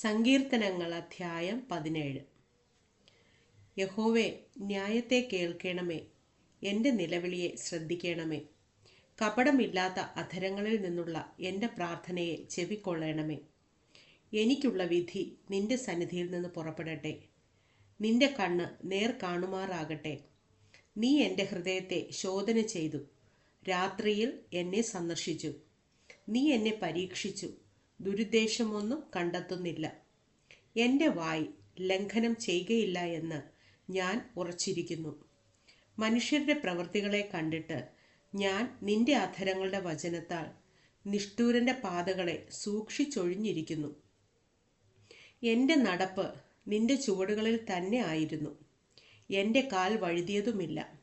സങ്കീർത്തനങ്ങൾ അധ്യായം പതിനേഴ്. യഹോവേ ന്യായത്തെ കേൾക്കണമേ. എന്റെ നിലവിളിയെ ശ്രദ്ധിക്കണമേ. കപടമില്ലാത്ത അധരങ്ങളിൽ നിന്നുള്ള എന്റെ പ്രാർത്ഥനയെ ചെവിക്കൊള്ളണമേ. എനിക്കുള്ള വിധി നിന്റെ സന്നിധിയിൽ നിന്ന് പുറപ്പെടട്ടെ. നിന്റെ കണ്ണ് നേർ കാണുമാറാകട്ടെ. നീ എന്റെ ഹൃദയത്തെ ശോധന ചെയ്തു. രാത്രിയിൽ എന്നെ സന്ദർശിച്ചു. നീ എന്നെ പരീക്ഷിച്ചു. ദുരുദ്ദേശമൊന്നും കണ്ടെത്തുന്നില്ല. എന്റെ വായ് ലംഘനം ചെയ്യുകയില്ല എന്ന് ഞാൻ ഉറച്ചിരിക്കുന്നു. മനുഷ്യരുടെ പ്രവൃത്തികളെ കണ്ടിട്ട് ഞാൻ നിന്റെ അധരങ്ങളുടെ വചനത്താൽ നിഷ്ഠൂരന്റെ പാതകളെ സൂക്ഷിച്ചൊഴിഞ്ഞിരിക്കുന്നു. എന്റെ നടപ്പ് നിന്റെ ചുവടുകളിൽ തന്നെ ആയിരുന്നു. എന്റെ കാൽ വഴുതിയതുമില്ല.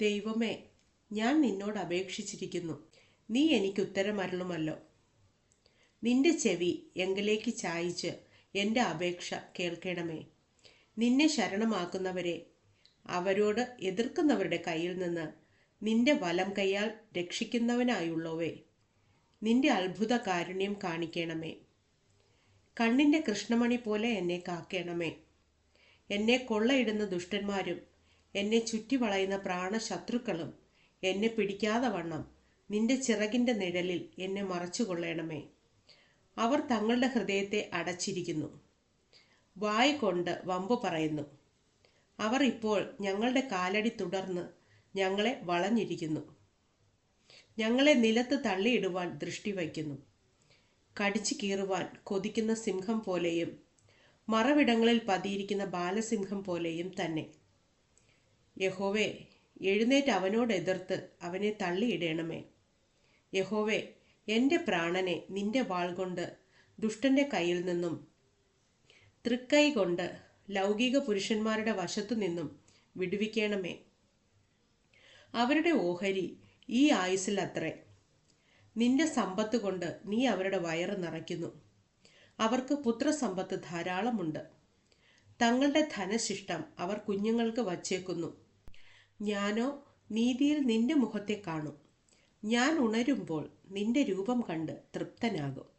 ദൈവമേ ഞാൻ നിന്നോട് അപേക്ഷിച്ചിരിക്കുന്നു. നീ എനിക്ക് ഉത്തരമരുളുമല്ലോ. നിന്റെ ചെവി എങ്കിലേക്ക് ചായിച്ച് എന്റെ അപേക്ഷ കേൾക്കണമേ. നിന്നെ ശരണമാക്കുന്നവരെ അവരോട് എതിർക്കുന്നവരുടെ കയ്യിൽ നിന്ന് നിന്റെ വലം കൈയാൽ രക്ഷിക്കുന്നവനായുള്ളവേ. നിന്റെ അത്ഭുത കാരുണ്യം കാണിക്കണമേ. കണ്ണിന്റെ കൃഷ്ണമണി പോലെ എന്നെ കാക്കണമേ. എന്നെ കൊള്ളയിടുന്ന ദുഷ്ടന്മാരും എന്നെ ചുറ്റി വളയുന്ന പ്രാണശത്രുക്കളും എന്നെ പിടിക്കാതെ വണ്ണം നിന്റെ ചിറകിന്റെ നിഴലിൽ എന്നെ മറച്ചുകൊള്ളണമേ. അവർ തങ്ങളുടെ ഹൃദയത്തെ അടച്ചിരിക്കുന്നു. വായ കൊണ്ട് വമ്പ് പറയുന്നു അവർ ഇപ്പോൾ ഞങ്ങളുടെ കാലടി തുടർന്ന് ഞങ്ങളെ വളഞ്ഞിരിക്കുന്നു. ഞങ്ങളെ നിലത്ത് തള്ളിയിടുവാൻ ദൃഷ്ടി വയ്ക്കുന്നു. കടിച്ചു കീറുവാൻ കൊതിക്കുന്ന സിംഹം പോലെയും മറവിടങ്ങളിൽ പതിയിരിക്കുന്ന ബാലസിംഹം പോലെയും തന്നെ. യഹോവേ എഴുന്നേറ്റ് അവനോട് എതിർത്ത് അവനെ തള്ളിയിടണമേ. യഹോവേ എന്റെ പ്രാണനെ നിന്റെ വാൾ കൊണ്ട് ദുഷ്ടന്റെ കയ്യിൽ നിന്നും തൃക്കൈ കൊണ്ട് ലൗകിക പുരുഷന്മാരുടെ വശത്തു നിന്നും വിടുവിക്കണമേ. അവരുടെ ഓഹരി ഈ ആയുസിൽ അത്രേ. നിന്റെ സമ്പത്ത് കൊണ്ട് നീ അവരുടെ വയറ് നിറയ്ക്കുന്നു. അവർക്ക് പുത്രസമ്പത്ത് ധാരാളമുണ്ട്. തങ്ങളുടെ ധനശിഷ്ടം അവർ കുഞ്ഞുങ്ങൾക്ക് വച്ചേക്കുന്നു. ഞാനോ നീതിയിൽ നിന്റെ മുഖത്തെ കാണും. ഞാൻ ഉണരുമ്പോൾ നിന്റെ രൂപം കണ്ട് തൃപ്തനാകും.